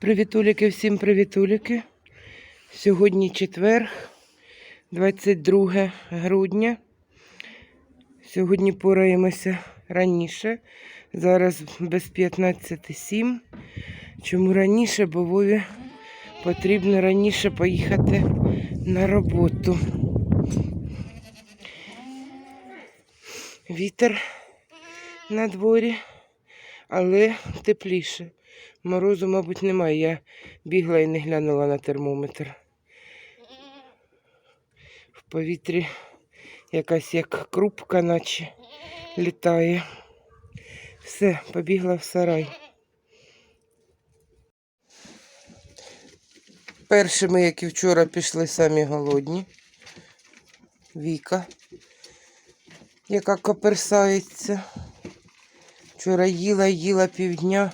Привітуліки, всім привітуліки. Сьогодні четвер, 22 грудня. Сьогодні пораємося раніше. Зараз без 15.07. Чому раніше? Бо Вові потрібно раніше поїхати на роботу. Вітер на дворі, але тепліше. Морозу, мабуть, немає. Я бігла і не глянула на термометр. В повітрі якась як крупка, наче літає. Все, побігла в сарай. Першими, як і вчора, пішли самі голодні. Віка, яка коперсається. Вчора їла, їла півдня,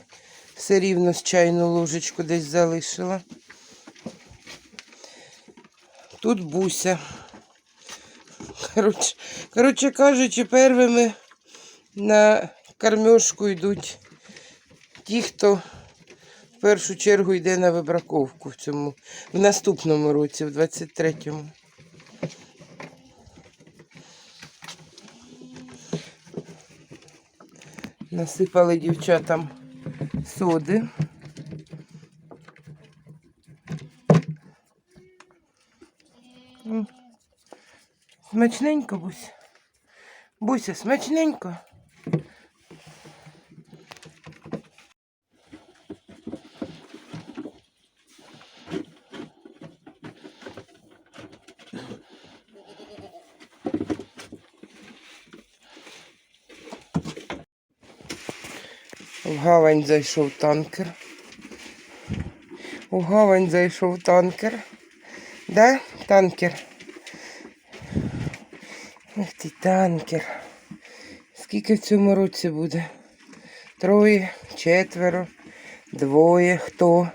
все рівно з чайну ложечку десь залишила. Тут буся. Коротше, коротше кажучи, первими на кормежку йдуть ті, хто в першу чергу йде на вибраковку в цьому, в наступному році, в 23-му. Насипали дівчатам соди. Смачненько, Бусь. Буся, смачненько. В гавань зайшов танкер. У гавань зайшов танкер. Да, танкер? Ах ти танкер. Скільки в цьому році буде? Троє, четверо, двоє, хто?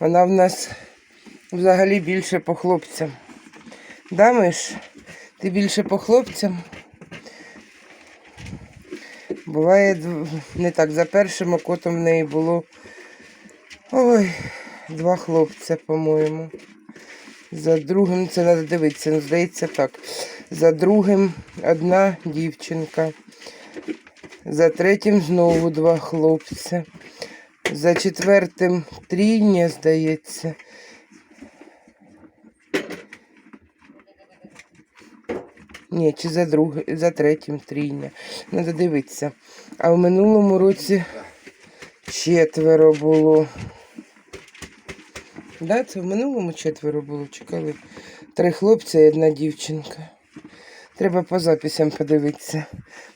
Вона в нас взагалі більше по хлопцям. Да, Миш? Ти більше по хлопцям? Буває не так. За першим окотом в неї було ой, два хлопця, по-моєму. За другим це треба дивитися, ну, здається так. За другим одна дівчинка. За третім знову два хлопці. За четвертим трійня, здається. Ні, чи за другим, за третім трійня. Треба дивитися. А в минулому році четверо було. Да, це в минулому четверо було. Чекали три хлопця і одна дівчинка. Треба по записям подивитися.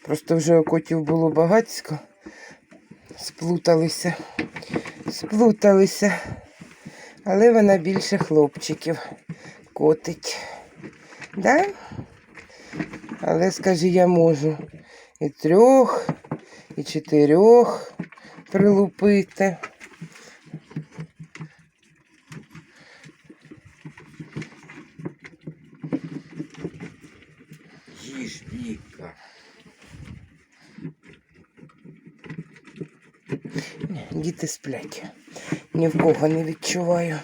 Просто вже окотів було багатько. Сплуталися. Сплуталися. Але вона більше хлопчиків котить. Да? Але скажи, я можу і трьох, і чотирьох прилупити. Їж, Віка. Діти сплять. Ні в кого не відчуваю.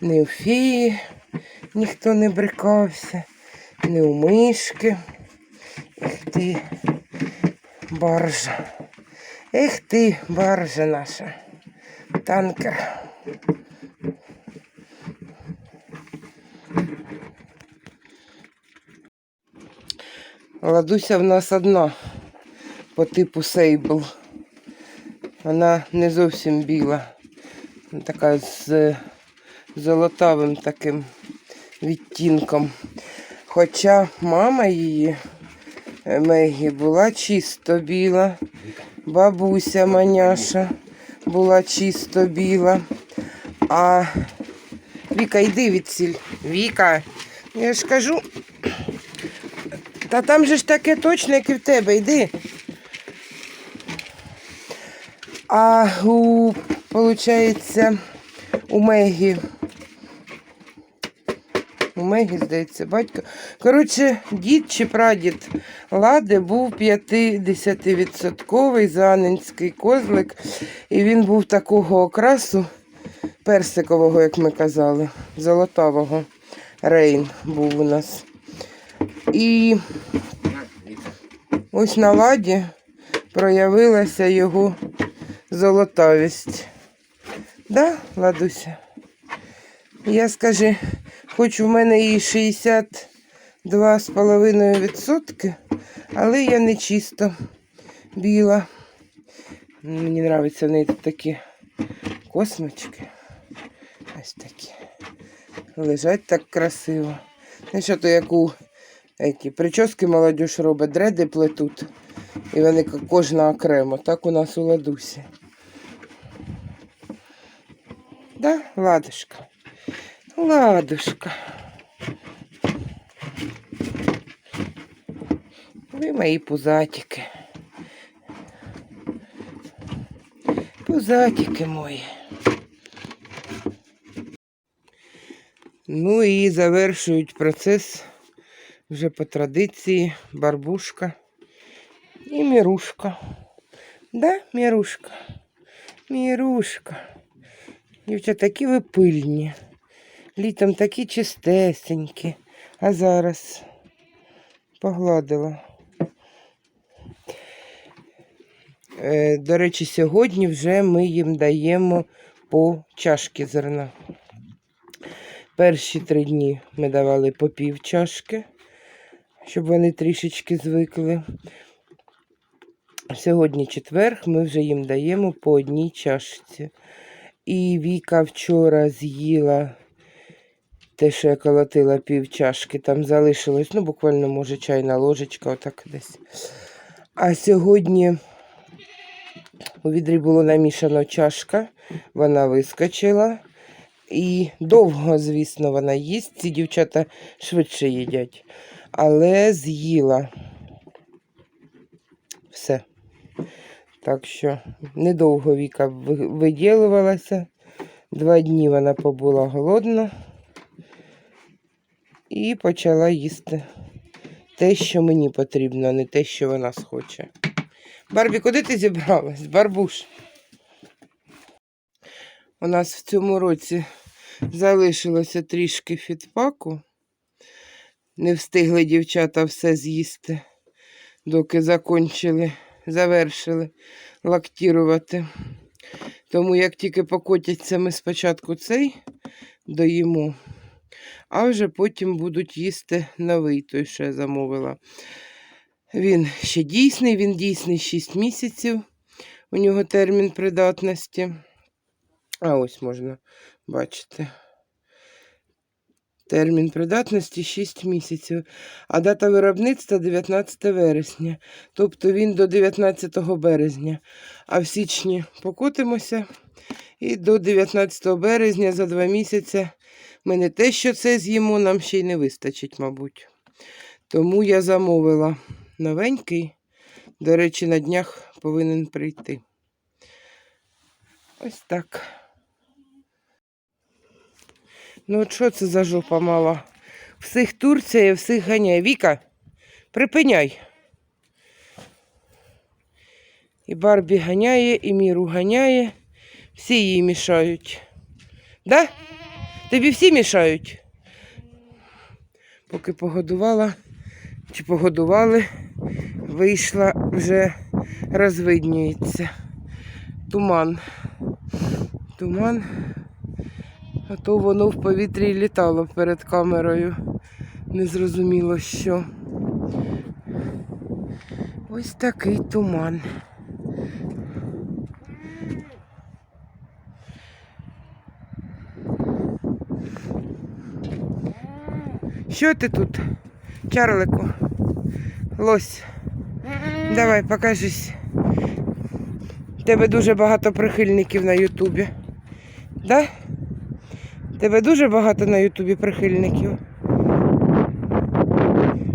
Ні у фії ніхто не брикався, ні у. Ех ти, баржа. Ех ти, баржа наша. Танкер. Ладуся в нас одна по типу Сейбл. Вона не зовсім біла. Така з золотавим таким відтінком. Хоча мама її е, Мегі була чисто біла, бабуся маняша була чисто біла. А Віка, йди відсіль. Віка, я ж кажу. Та там же ж таке точно, як і в тебе, йди. А у, получається, у Мегі. Мегі, здається, батько. Коротше, дід чи прадід Лади був 50-відсотковий занинський козлик. І він був такого окрасу, персикового, як ми казали, золотавого. Рейн був у нас. І ось на ладі проявилася його золотавість. Да, Ладуся? Я скажи, хоч у мене і 62,5%, але я не чисто біла. Мені подобаються неї такі космочки. Ось такі. Лежать так красиво. Ну що то як у еті, прически молодіж робить, дреди плетуть. І вони кожна окремо. Так у нас у ладусі. Да, ладушка. Ладушка. Ви мої пузатики. Пузатики мої. Ну і завершують процес вже по традиції барбушка і мірушка. Да, мірушка? Мірушка. Дівчата, такі ви пильні. Літом такі чистесенькі. А зараз погладила. Е, До речі, сьогодні вже ми їм даємо по чашки зерна. Перші три дні ми давали по пів чашки, щоб вони трішечки звикли. Сьогодні четверг, ми вже їм даємо по одній чашці. І Віка вчора з'їла те, що я колотила пів чашки, там залишилось, ну, буквально, може, чайна ложечка, отак десь. А сьогодні у відрі було намішано чашка, вона вискочила. І довго, звісно, вона їсть. Ці дівчата швидше їдять. Але з'їла все. Так що недовго Віка ви- виділувалася. Два дні вона побула голодна і почала їсти те, що мені потрібно, а не те, що вона схоче. Барбі, куди ти зібралась? Барбуш. У нас в цьому році залишилося трішки фітпаку. Не встигли дівчата все з'їсти, доки закончили, завершили лактірувати. Тому як тільки покотяться, ми спочатку цей доїмо, а вже потім будуть їсти новий той, що я замовила. Він ще дійсний, він дійсний 6 місяців. У нього термін придатності. А ось можна бачити. Термін придатності 6 місяців, а дата виробництва 19 вересня. Тобто він до 19 березня. А в січні покотимося. І до 19 березня за два місяці ми не те, що це з'їмо, нам ще й не вистачить, мабуть. Тому я замовила новенький. До речі, на днях повинен прийти. Ось так. Ну, от що це за жопа мала? Всіх Турція, всіх ганяє. Віка, припиняй. І Барбі ганяє, і Міру ганяє. Всі їй мішають. Да? Тобі всі мішають? Поки погодувала, чи погодували, вийшла, вже розвиднюється. Туман. Туман. А то воно в повітрі літало перед камерою. Незрозуміло що. Ось такий туман. Що ти тут, Чарлику? Лось. Давай, покажись. Тебе дуже багато прихильників на Ютубі. Да? Тебе дуже багато на Ютубі прихильників.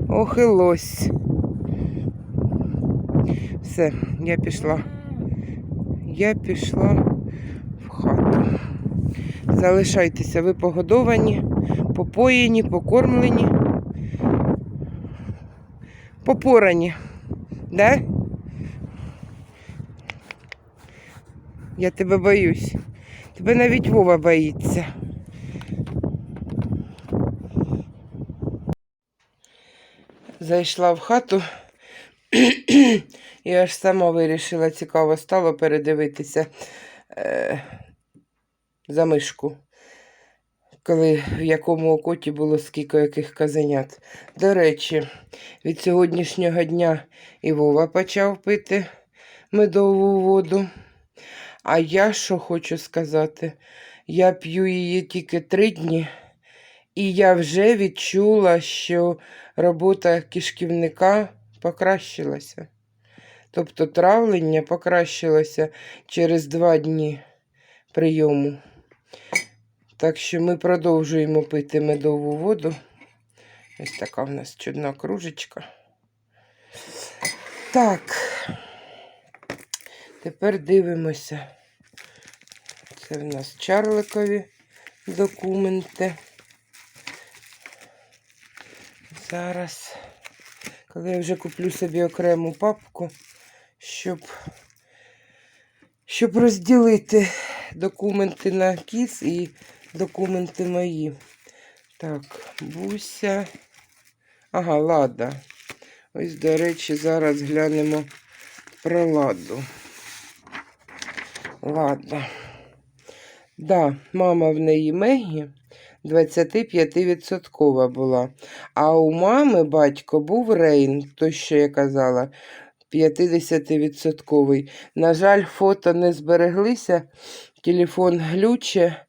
Ох і лось. Все, я пішла. Я пішла в хату. Залишайтеся, ви погодовані, попоєні, покормлені, попорані. Да? Я тебе боюсь. Тебе навіть Вова боїться. Зайшла в хату і аж сама вирішила, цікаво стало передивитися е, за мишку. Коли в якому окоті було скільки яких казенят. До речі, від сьогоднішнього дня і Вова почав пити медову воду. А я що хочу сказати, я п'ю її тільки три дні, і я вже відчула, що робота кишківника покращилася. Тобто травлення покращилося через два дні прийому. Так що ми продовжуємо пити медову воду. Ось така в нас чудна кружечка. Так. Тепер дивимося. Це в нас чарликові документи. Зараз, коли я вже куплю собі окрему папку, щоб, щоб розділити документи на кіс і документи мої. Так, буся. Ага, лада. Ось, до речі, зараз глянемо про ладу. Лада. Да, мама в неї Мегі 25% була. А у мами батько був Рейн, той, що я казала, 50%. На жаль, фото не збереглися. Телефон глюче.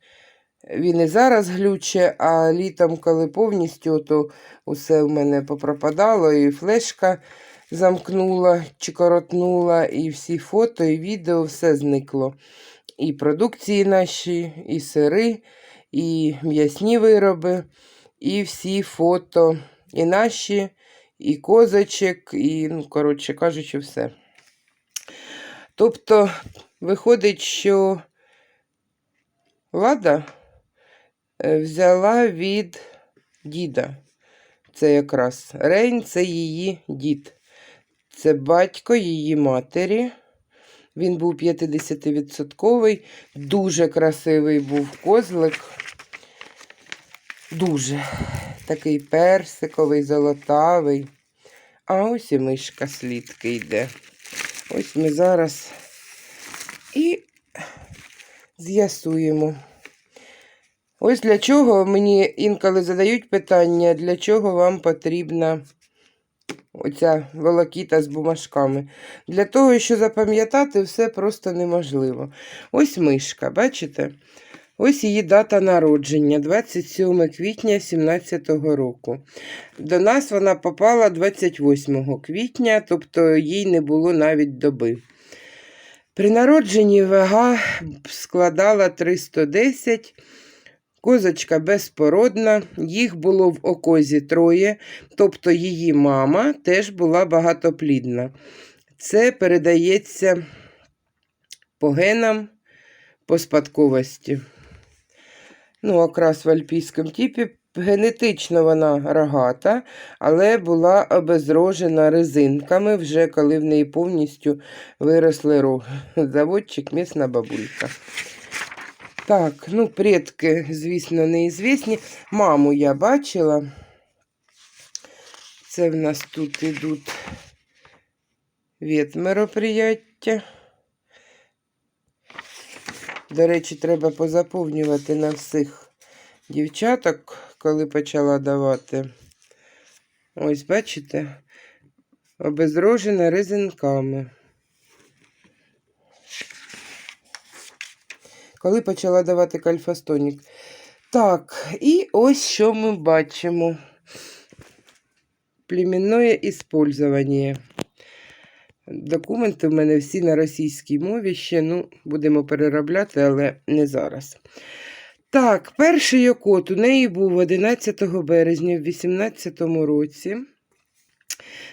Він і зараз глюче, а літом, коли повністю, то усе в мене попропадало, і флешка замкнула чи коротнула, і всі фото, і відео, все зникло. І продукції наші, і сири, і м'ясні вироби, і всі фото, і наші, і козочок, і, ну, коротше кажучи, все. Тобто, виходить, що Лада взяла від діда. Це якраз Рейн це її дід. Це батько її матері. Він був 50-відсотковий, дуже красивий був козлик. Дуже такий персиковий, золотавий. А ось і мишка слідки йде. Ось ми зараз і з'ясуємо. Ось для чого мені інколи задають питання, для чого вам потрібна оця волокіта з бумажками. Для того, що запам'ятати все просто неможливо. Ось мишка, бачите? Ось її дата народження 27 квітня 2017 року. До нас вона попала 28 квітня, тобто їй не було навіть доби. При народженні вага складала 310 Козочка безпородна, їх було в окозі троє, тобто її мама теж була багатоплідна. Це передається по генам, по спадковості. Ну, окрас в альпійському типі. Генетично вона рогата, але була обезрожена резинками, вже коли в неї повністю виросли роги. Заводчик місна бабулька. Так, ну, предки, звісно, неізвісні. Маму я бачила. Це в нас тут ідуть від мероприяття. До речі, треба позаповнювати на всіх дівчаток, коли почала давати. Ось, бачите, обезрожена резинками. Коли почала давати кальфастонік. Так, і ось що ми бачимо. Племінне іспользування. Документи в мене всі на російській мові ще, ну, будемо переробляти, але не зараз. Так, перший окот у неї був 11 березня в 2018 році.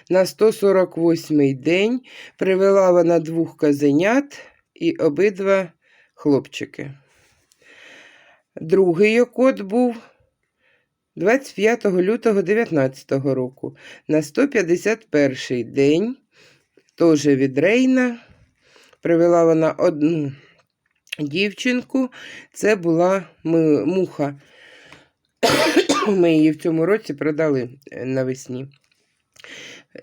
На 148-й день привела вона двох казенят і обидва хлопчики. Другий окот був 25 лютого 2019 року. На 151 день, теж від Рейна, привела вона одну дівчинку. Це була муха. Ми її в цьому році продали навесні.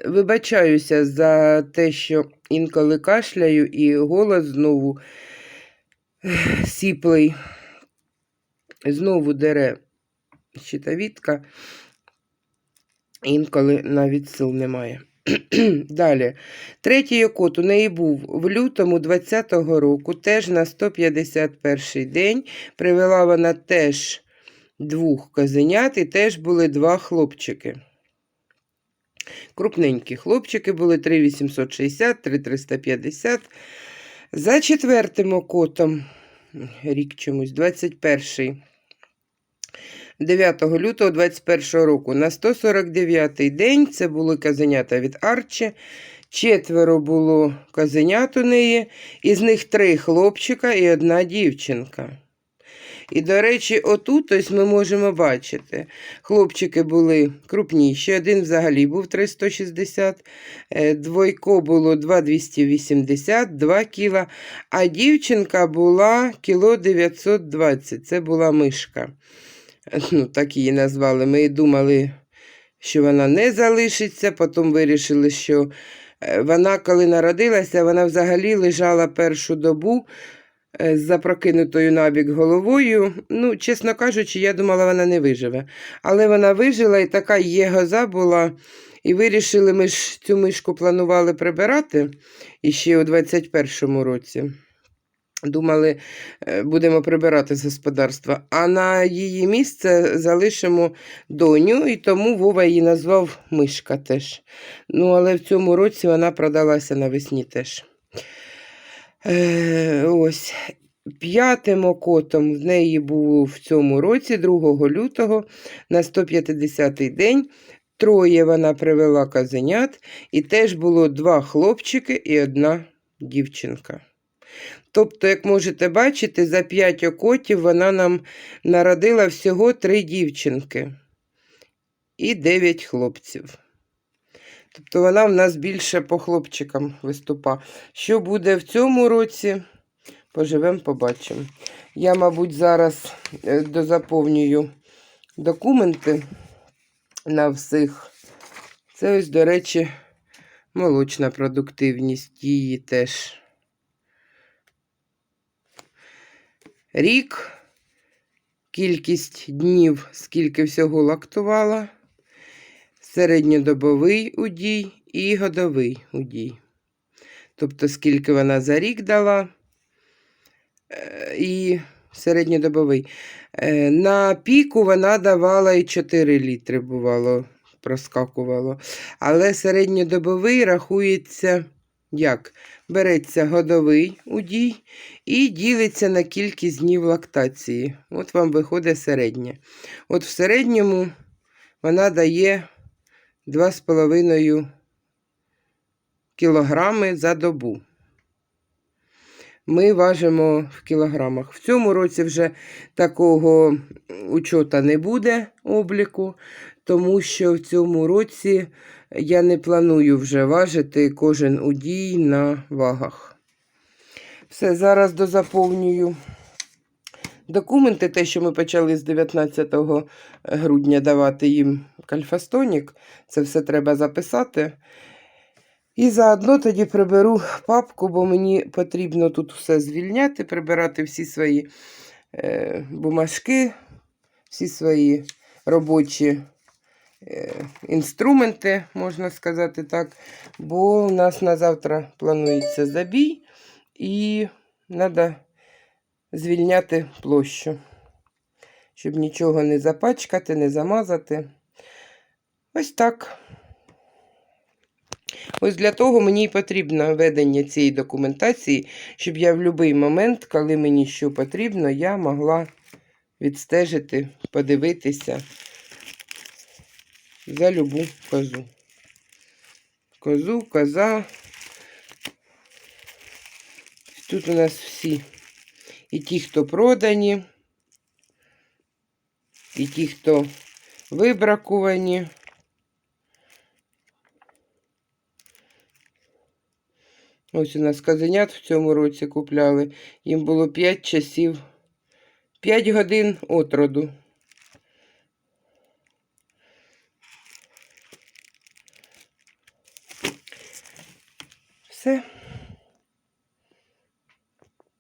Вибачаюся за те, що інколи кашляю і голос знову сіплий. Знову дере щитовідка. Інколи навіть сил немає. Далі. Третій окот у неї був в лютому 20-го року, теж на 151 день. Привела вона теж двох козенят і теж були два хлопчики. Крупненькі хлопчики були 3860, 3350. За четвертим окотом, рік чомусь, 21-й, 9 лютого 21 року на 149 день це були казенята від Арчі. Четверо було казенят у неї, із них три хлопчика і одна дівчинка. І, до речі, отут ось ми можемо бачити, хлопчики були крупніші, один взагалі був 360, е, двойко було 2,280, 2 кіла, а дівчинка була кіло 920, це була мишка. Ну, так її назвали. Ми думали, що вона не залишиться, потім вирішили, що е, вона, коли народилася, вона взагалі лежала першу добу з запрокинутою набік головою. Ну, чесно кажучи, я думала, вона не виживе. Але вона вижила і така є гоза була. І вирішили, ми ж цю мишку планували прибирати іще у 21-му році. Думали, е, будемо прибирати з господарства, а на її місце залишимо доню, і тому Вова її назвав Мишка теж. Ну, але в цьому році вона продалася навесні теж. Е, ось. П'ятим окотом в неї був в цьому році, 2 лютого, на 150-й день. Троє вона привела казенят, і теж було два хлопчики і одна дівчинка. Тобто, як можете бачити, за 5 окотів вона нам народила всього 3 дівчинки і 9 хлопців. Тобто вона в нас більше по хлопчикам виступа. Що буде в цьому році, поживемо, побачимо. Я, мабуть, зараз е, дозаповнюю документи на всіх. Це ось, до речі, молочна продуктивність її теж. Рік, кількість днів, скільки всього лактувала, середньодобовий удій і годовий удій. Тобто, скільки вона за рік дала е, і середньодобовий. Е, На піку вона давала і 4 літри, бувало, проскакувало. Але середньодобовий рахується як? Береться годовий удій і ділиться на кількість днів лактації. От вам виходить середнє. От в середньому вона дає 2,5 кілограми за добу. Ми важимо в кілограмах. В цьому році вже такого учота не буде обліку, тому що в цьому році я не планую вже важити кожен удій на вагах. Все, зараз дозаповнюю документи, те, що ми почали з 19 грудня давати їм кальфастонік. Це все треба записати. І заодно тоді приберу папку, бо мені потрібно тут все звільняти, прибирати всі свої е, бумажки, всі свої робочі е, інструменти, можна сказати так. Бо у нас на завтра планується забій, і треба звільняти площу, щоб нічого не запачкати, не замазати. Ось так. Ось для того мені і потрібно ведення цієї документації, щоб я в будь-який момент, коли мені що потрібно, я могла відстежити, подивитися за любу козу. Козу, коза. Тут у нас всі. І ті, хто продані, і ті, хто вибракувані. Ось у нас казенят в цьому році купляли. Їм було 5 часів, 5 годин от